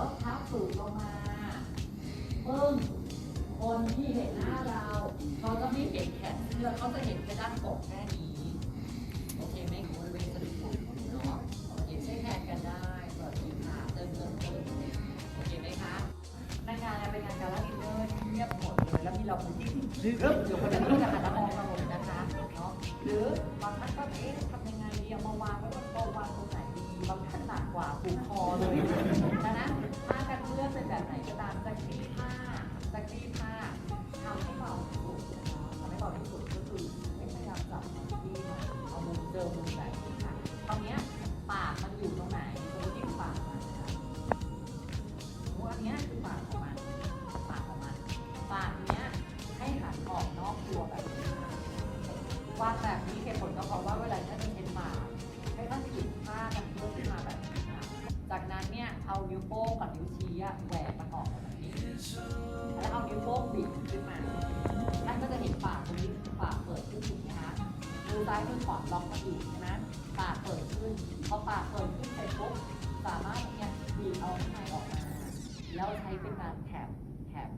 แล้วเท้าสูงลงมาปึ้งคนที่เห็นหน้าเรา เขาจะไม่เห็นแขนเสื้อเขาจะเห็นแค่ด้านอกแค่นี้ โอเคไหมบริเวณสะดือเนาะโอเคใช้แทนกันได้สวัสดีค่ะเติมเติมเติมโอเคไหมคะในงานเนี่ยเป็นงานการรับอินเนอร์ที่เงียบหมดเลยแล้วมีเราคนที่หรือเดี๋ยวคนจะต้องจะหันมามองเราหมดนะคะเนาะหรือบางท่านก็เอ๊ะทำยังไงดีเอามาวางไว้บน แบบไหนก็ตามจะคลี่ผ้าจะคลี่ผ้าทำให้เบาที่สุดนะคะทำให้เบาที่สุดก็คือไม่พยายามจับที่หน่เอามุมเดิมมุมไหนค่ะตอนนี้ปากมันอยู่ตรงไหนสมมติที่ปากมันนะคะสมมติอันนี้คือปากของมันปากของมันปากเนี้ยให้หันออกนอกตัวแบบนี้ค่ะวางแบบนี้เหตุผลก็ เนี่ยเอานิ้วโป้งกับนิ้วชี้อะแหวกมันออกแบบนี้ แล้วเอานิ้วโป้งบิดขึ้นมาท่านก็จะเห็นปากตรงนี้ปากเปิดขึ้นถูกไหมคะมือซ้ายมือขวาล็อกมาอยู่ใช่ไหมปากเปิดขึ้นพอปากเปิดขึ้นไปปุ๊บสามารถเนี่ยบีบเอาข้างในออกมา แล้วใช้เป็นการแถบแถบ